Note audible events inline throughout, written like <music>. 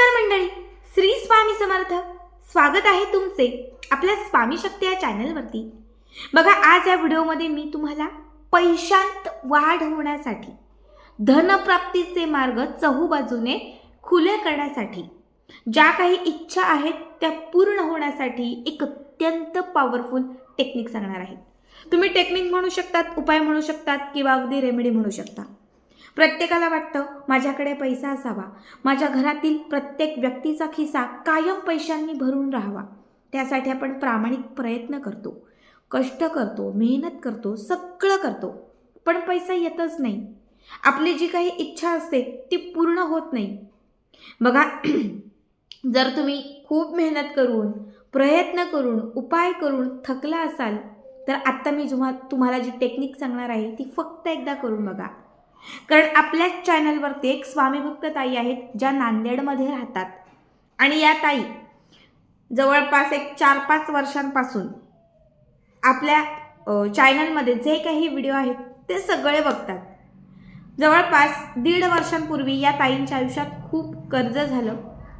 नमस्कार मंडळी. श्री स्वामी समर्थ. स्वागत आहे तुमचे आपल्या स्वामी शक्ती या चॅनलवरती. बघा आज या व्हिडिओमध्ये मी तुम्हाला पैशांत वाढ होण्यासाठी धनप्राप्तीचे मार्ग चहूबाजूने खुले करण्यासाठी ज्या काही इच्छा आहेत त्या पूर्ण होण्यासाठी एक अत्यंत पॉवरफुल टेक्निक सांगणार आहे. तुम्ही टेक्निक म्हणू शकतात उपाय म्हणू शकतात किंवा अगदी रेमेडी म्हणू शकता. प्रत्येकाला वाटतं माझ्याकडे पैसा असावा. माझ्या घरातील प्रत्येक व्यक्तीचा खिसा कायम पैशांनी भरून राहावा. त्यासाठी आपण प्रामाणिक प्रयत्न करतो. कष्ट करतो मेहनत करतो सगळं करतो. पण पैसा येतच नाही. आपली जी काही इच्छा असते ती पूर्ण होत नाही. बघा <clears throat> जर तुम्ही खूप मेहनत करून प्रयत्न करून उपाय करून थकला असाल तर आत्ता मी जुमा तुम्हाला जी टेक्निक सांगणार आहे ती फक्त एकदा करून बघा. कारण आपल्याच चॅनलवरती एक स्वामीभक्त ताई आहेत ज्या नांदेडमध्ये राहतात. आणि या ताई जवळपास एक चार पाच वर्षांपासून आपल्या चॅनलमध्ये जे काही व्हिडिओ आहेत ते सगळे बघतात. जवळपास दीड वर्षांपूर्वी या ताईंच्या आयुष्यात खूप कर्ज झालं.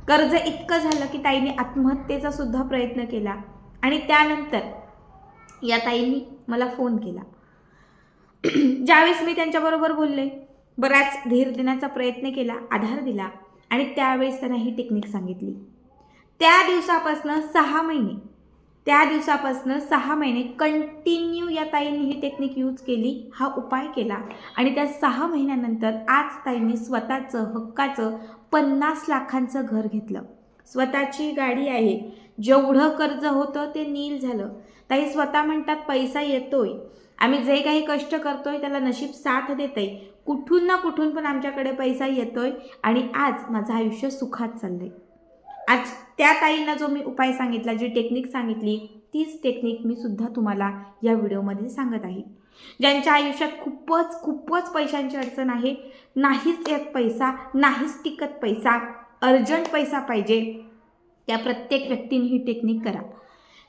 कर्ज इतकं झालं की ताईने आत्महत्येचा सुद्धा प्रयत्न केला. आणि त्यानंतर या ताईंनी मला फोन केला. <clears throat> ज्यावेळेस मी त्यांच्याबरोबर बोलले बराच धीर देण्याचा प्रयत्न केला आधार दिला आणि त्यावेळेस त्यांना ही टेक्निक सांगितली. त्या दिवसापासनं सहा महिने त्या दिवसापासनं सहा महिने कंटिन्यू या ताईंनी ही टेक्निक यूज केली हा उपाय केला आणि त्या सहा महिन्यानंतर आज ताईंनी स्वतःचं हक्काचं पन्नास लाखांचं घर घेतलं. स्वतःची गाडी आहे जेवढं कर्ज होतं ते नील झालं. ताई स्वतः म्हणतात पैसा येतोय. आम्ही जे काही कष्ट करतोय त्याला नशीब साथ देतंय. कुठून ना कुठून पण आमच्याकडे पैसा येतोय आणि आज माझं आयुष्य सुखात चाललंय. आज त्या ताईंना जो मी उपाय सांगितला जी टेक्निक सांगितली तीच टेक्निक मी सुद्धा तुम्हाला या व्हिडिओमध्ये सांगत आहे. ज्यांच्या आयुष्यात खूपच खूपच पैशांची अडचण आहे नाहीच येत पैसा नाहीच टिकत पैसा अर्जंट पैसा पाहिजे त्या प्रत्येक व्यक्तीने ही टेक्निक करा.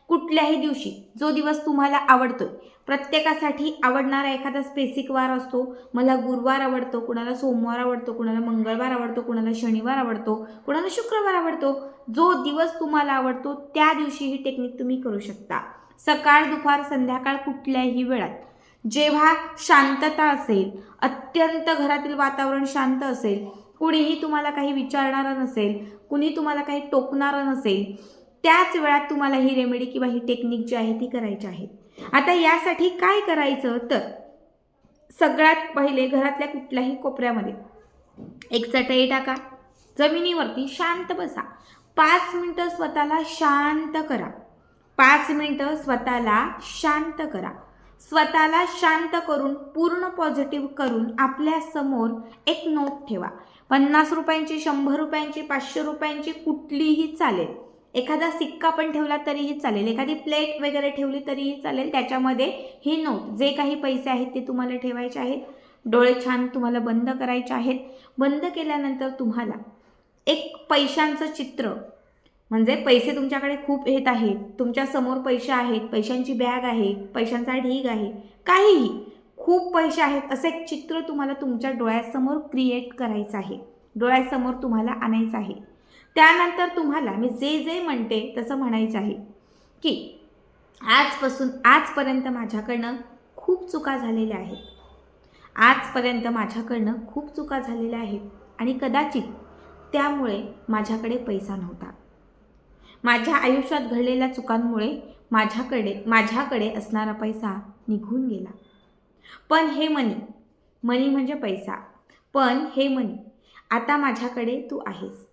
कुठल्याही दिवशी जो दिवस तुम्हाला आवडतोय प्रत्येकासाठी आवडणारा एखादा स्पेसिक वार असतो. मला गुरुवार आवडतो कुणाला सोमवार आवडतो कुणाला मंगळवार आवडतो कुणाला शनिवार आवडतो कुणाला शुक्रवार आवडतो. जो दिवस तुम्हाला आवडतो त्या दिवशी ही टेक्निक तुम्ही करू शकता. सकाळ दुपार संध्याकाळ कुठल्याही वेळात. जेव्हा शांतता असेल अत्यंत घरातील वातावरण शांत असेल कुणीही तुम्हाला काही विचारणारं नसेल कुणी तुम्हाला काही टोकणारं नसेल त्याच वेळात तुम्हाला ही रेमेडी किंवा ही टेक्निक जी आहे ती करायची आहे. आता यासाठी काय करायचं तर सगळ्यात पहिले घरातल्या कुठल्याही कोपऱ्यामध्ये एक चटई टाका जमिनीवरती शांत बसा. पाच मिनटं स्वतःला शांत करा. पाच मिनटं स्वतःला शांत करा. स्वतःला शांत करून पूर्ण पॉझिटिव्ह करून आपल्यासमोर एक नोट ठेवा. पन्नास रुपयांची शंभर रुपयांची पाचशे रुपयांची कुठलीही चालेल. एखादा सिक्का पण ठेवला तरीही चालेल. एखादी प्लेट वगैरे ठेवली तरीही चालेल. त्याच्यामध्ये ही नोट जे काही पैसे आहेत ते तुम्हाला ठेवायचे आहेत. डोळे छान तुम्हाला बंद करायचे आहेत. बंद केल्यानंतर तुम्हाला एक पैशांचं चित्र म्हणजे पैसे तुमच्याकडे खूप येत आहेत. तुमच्यासमोर पैसे आहेत पैशांची बॅग आहे पैशांचा ढीग आहे काहीही खूप पैसे आहेत असं एक चित्र तुम्हाला तुमच्या डोळ्यासमोर क्रिएट करायचं आहे. डोळ्यासमोर तुम्हाला आणायचं आहे. त्यानंतर तुम्हाला मी जे जे म्हणते तसं म्हणायचं आहे की आजपासून आजपर्यंत माझ्याकडनं खूप चुका झालेल्या आहेत. आजपर्यंत माझ्याकडनं खूप चुका झालेल्या आहेत आणि कदाचित त्यामुळे माझ्याकडे पैसा नव्हता. माझ्या आयुष्यात घडलेल्या चुकांमुळे माझ्याकडे माझ्याकडे असणारा पैसा निघून गेला. पण हे मनी मनी म्हणजे पैसा. पण हे मनी आता माझ्याकडे तू आहेस.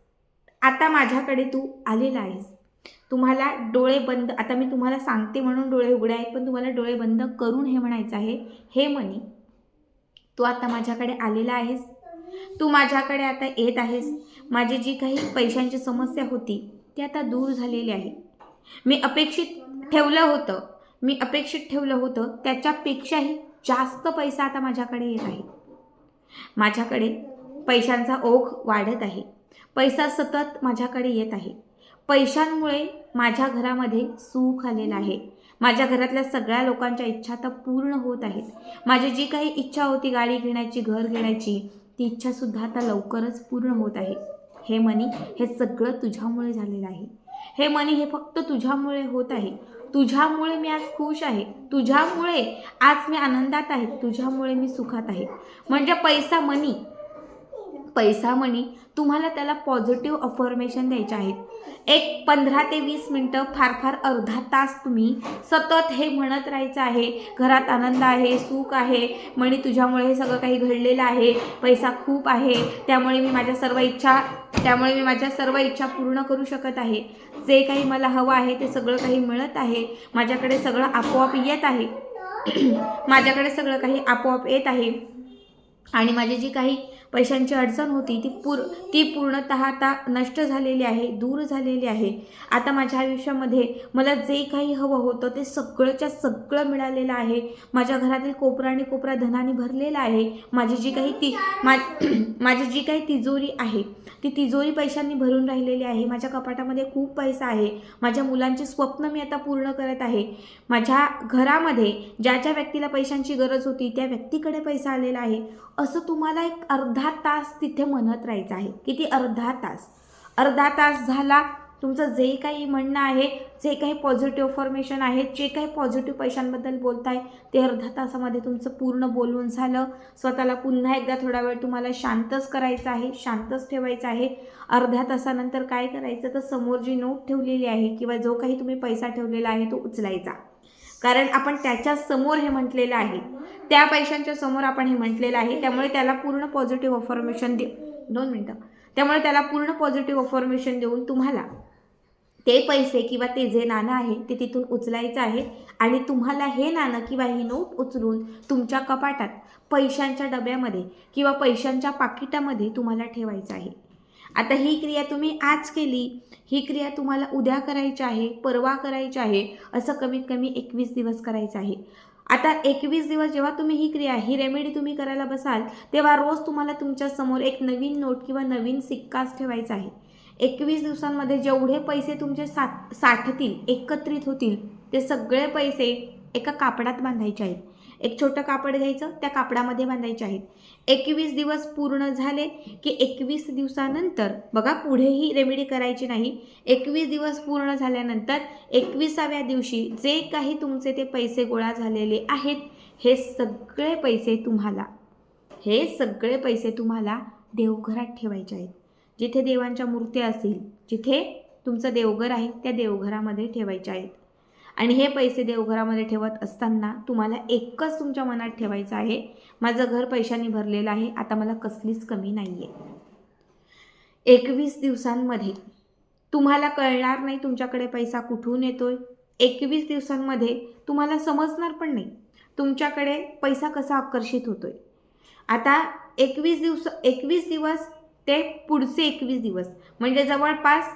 आता माझ्याकडे तू आलेला आहेस. तुम्हाला डोळे बंद आता मी तुम्हाला सांगते म्हणून डोळे उघडे आहेत पण तुम्हाला डोळे बंद करून हे म्हणायचं आहे. हे मनी तू आता माझ्याकडे आलेला आहेस. तू माझ्याकडे आता येत आहेस. माझी जी काही पैशांची समस्या होती ती आता दूर झालेली आहे. मी अपेक्षित ठेवलं होतं मी अपेक्षित ठेवलं होतं त्याच्यापेक्षाही जास्त पैसा आता माझ्याकडे येत आहे. माझ्याकडे पैशांचा ओघ वाढत आहे. पैसा सतत माझ्याकडे येत आहे. पैशांमुळे माझ्या घरामध्ये सुख आलेलं आहे. माझ्या घरातल्या सगळ्या लोकांच्या इच्छा आता पूर्ण होत आहेत. माझी जी काही इच्छा होती गाडी घेण्याची घर घेण्याची ती इच्छासुद्धा आता लवकरच पूर्ण होत आहे. हे मनी हे सगळं तुझ्यामुळे झालेलं आहे. हे मनी हे फक्त तुझ्यामुळे होत आहे. तुझ्यामुळे मी आज खुश आहे. तुझ्यामुळे आज मी आनंदात आहे. तुझ्यामुळे मी सुखात आहे. म्हणजे पैसा मनी पैसा मनी तुम्हाला त्याला पॉझिटिव्ह अफॉर्मेशन द्यायचे आहेत. एक पंधरा ते वीस मिनटं फार फार अर्धा तास तुम्ही सतत हे म्हणत राहायचं आहे. घरात आनंद आहे सुख आहे. मणी तुझ्यामुळे हे सगळं काही घडलेलं आहे. पैसा खूप आहे. त्यामुळे मी माझ्या सर्व इच्छा त्यामुळे मी माझ्या सर्व इच्छा पूर्ण करू शकत आहे. जे काही मला हवं आहे ते सगळं काही मिळत आहे. माझ्याकडे सगळं आपोआप येत आहे. <clears throat> माझ्याकडे सगळं काही आपोआप येत आहे. आणि माझी जी काही पैशांची अडचण होती ती पूर ती पूर्णतः आता नष्ट झालेली आहे दूर झालेली आहे. आता माझ्या आयुष्यामध्ये मला जे काही हवं होतं ते सगळंच्या सगळं मिळालेलं आहे. माझ्या घरातील कोपरा आणि कोपरा धनाने भरलेला आहे. माझी जी काही ती मा <clears throat> माझी जी काही तिजोरी आहे ती तिजोरी पैशांनी भरून राहिलेली आहे. माझ्या कपाटामध्ये खूप पैसा आहे. माझ्या मुलांची स्वप्न मी आता पूर्ण करत आहे. माझ्या घरामध्ये ज्या ज्या व्यक्तीला पैशांची गरज होती त्या व्यक्तीकडे पैसा आलेला आहे. असं तुम्हाला एक अर्ध अर्धा तास तिथे म्हणत राहायचं आहे. किती अर्धा तास? अर्धा तास झाला तुमचं जे काही म्हणणं आहे जे काही पॉझिटिव्ह फॉर्मेशन आहे जे काही पॉझिटिव्ह पैशांबद्दल बोलताय ते अर्धा तासामध्ये तुमचं पूर्ण बोलून झालं. स्वतःला पुन्हा एकदा थोडा वेळ तुम्हाला शांतच करायचं आहे शांतच ठेवायचं आहे. अर्ध्या तासानंतर काय करायचं? तर समोर जी नोट ठेवलेली आहे किंवा जो काही तुम्ही पैसा ठेवलेला आहे तो उचलायचा. कारण आपण त्याच्यासमोर हे म्हटलेलं आहे. त्या पैशांच्या समोर आपण हे म्हटलेलं आहे. त्यामुळे त्याला पूर्ण पॉझिटिव्ह अफॉर्मेशन दे दोन मिनटं. त्यामुळे त्याला पूर्ण पॉझिटिव्ह अफॉर्मेशन देऊन तुम्हाला ते पैसे किंवा ते जे नाणं आहे ते तिथून उचलायचं आहे. आणि तुम्हाला हे नाणं किंवा ही नोट उचलून तुमच्या कपाटात पैशांच्या डब्यामध्ये किंवा पैशांच्या पाकिटामध्ये तुम्हाला ठेवायचं आहे. आता ही क्रिया तुम्ही आज केली. ही क्रिया तुम्हाला उद्या करायची आहे परवा करायची आहे. असं कमीत कमी एकवीस दिवस करायचं आहे. आता एकवीस दिवस जेव्हा तुम्ही ही क्रिया ही रेमेडी तुम्ही करायला बसाल तेव्हा रोज तुम्हाला तुमच्यासमोर एक नवीन नोट किंवा नवीन सिक्काच ठेवायचा आहे. एकवीस दिवसांमध्ये जेवढे पैसे तुमचे साठ साठतील एकत्रित होतील ते सगळे पैसे एका कापडात बांधायचे आहेत. एक छोटं कापड घ्यायचं त्या कापडामध्ये बांधायचे आहेत. एकवीस दिवस पूर्ण झाले की एकवीस दिवसानंतर बघा पुढेही रेमेडी करायची नाही. एकवीस दिवस पूर्ण झाल्यानंतर एकविसाव्या दिवशी जे काही तुमचे ते पैसे गोळा झालेले आहेत हे सगळे पैसे तुम्हाला हे सगळे पैसे तुम्हाला देवघरात ठेवायचे आहेत. जिथे देवांच्या मूर्त्या असतील जिथे तुमचं देवघर आहे त्या देवघरामध्ये ठेवायचे आहेत. आणि हे पैसे देवघरामध्ये ठेवत असताना तुम्हाला एकच तुमच्या मनात ठेवायचं आहे माझं घर पैशांनी भरलेलं आहे आता मला कसलीच कमी नाही आहे एकवीस दिवसांमध्ये तुम्हाला कळणार नाही तुमच्याकडे पैसा कुठून येतोय. एकवीस दिवसांमध्ये तुम्हाला समजणार पण नाही तुमच्याकडे पैसा कसा आकर्षित होतोय. आता एकवीस दिवस एकवीस दिवस ते पुढचे एकवीस दिवस म्हणजे जवळपास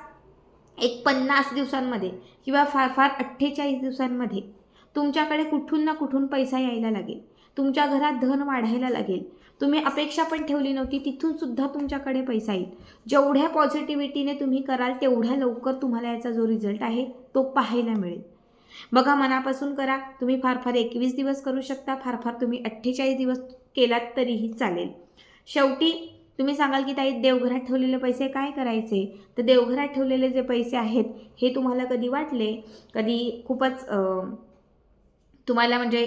एक पन्नास दिवसांमध्ये किंवा फार फार अठ्ठेचाळीस दिवसांमध्ये तुमच्याकडे कुठून ना कुठून पैसा यायला लागेल. तुमच्या घरात धन वाढायला लागेल. तुम्ही अपेक्षा पण ठेवली नव्हती तिथून सुद्धा तुमच्याकडे पैसा येईल. जेवढ्या पॉझिटिव्हिटीने तुम्ही कराल तेवढ्या लवकर तुम्हाला याचा जो रिझल्ट आहे तो पाहायला मिळेल. बघा मनापासून करा. तुम्ही फार फार एकवीस दिवस करू शकता फार फार तुम्ही अठ्ठेचाळीस दिवस केलात तरीही चालेल. शेवटी तुम्ही सांगाल की ताई देवघरात ठेवलेले पैसे काय करायचे? तर देवघरात ठेवलेले जे पैसे आहेत हे तुम्हाला कधी वाटले? कधी खूपच तुम्हाला म्हणजे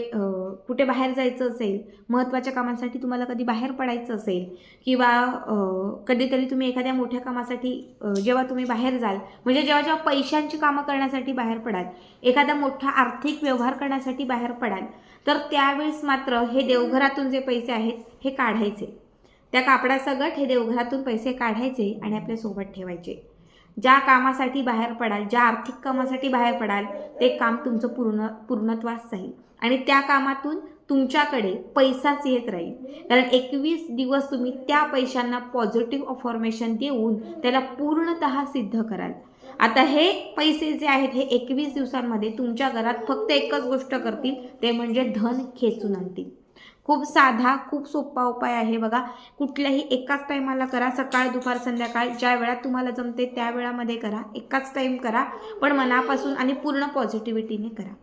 कुठे बाहेर जायचं असेल महत्त्वाच्या कामासाठी तुम्हाला कधी बाहेर पडायचं असेल किंवा कधीतरी तुम्ही एखाद्या मोठ्या कामासाठी जेव्हा तुम्ही बाहेर जाल म्हणजे जेव्हा जेव्हा पैशांची कामं करण्यासाठी बाहेर पडाल एखादा मोठा आर्थिक व्यवहार करण्यासाठी बाहेर पडाल तर त्यावेळेस मात्र हे देवघरातून जे पैसे आहेत हे काढायचे. त्या कापडासकट हे देवघरातून पैसे काढायचे आणि आपल्यासोबत ठेवायचे. ज्या कामासाठी बाहेर पडाल ज्या आर्थिक कामासाठी बाहेर पडाल ते काम तुमचं पूर्ण पूर्णत्वास जाईल. आणि त्या कामातून तुमच्याकडे पैसाच येत राहील. कारण एकवीस दिवस तुम्ही त्या पैशांना पॉझिटिव्ह अफॉर्मेशन देऊन त्याला पूर्णतः सिद्ध कराल. आता हे पैसे जे आहेत हे एकवीस दिवसांमध्ये तुमच्या घरात फक्त एकच गोष्ट करतील ते म्हणजे धन खेचून आणतील. खूप साधा खूप सोपा उपाय आहे बघा. कुठल्याही एकाच टायमाला करा सकाळ दुपार संध्याकाळ ज्या वेळात तुम्हाला जमते त्या वेळामध्ये करा. एकाच टाईम करा पण मनापासून आणि पूर्ण पॉझिटिव्हिटीने करा.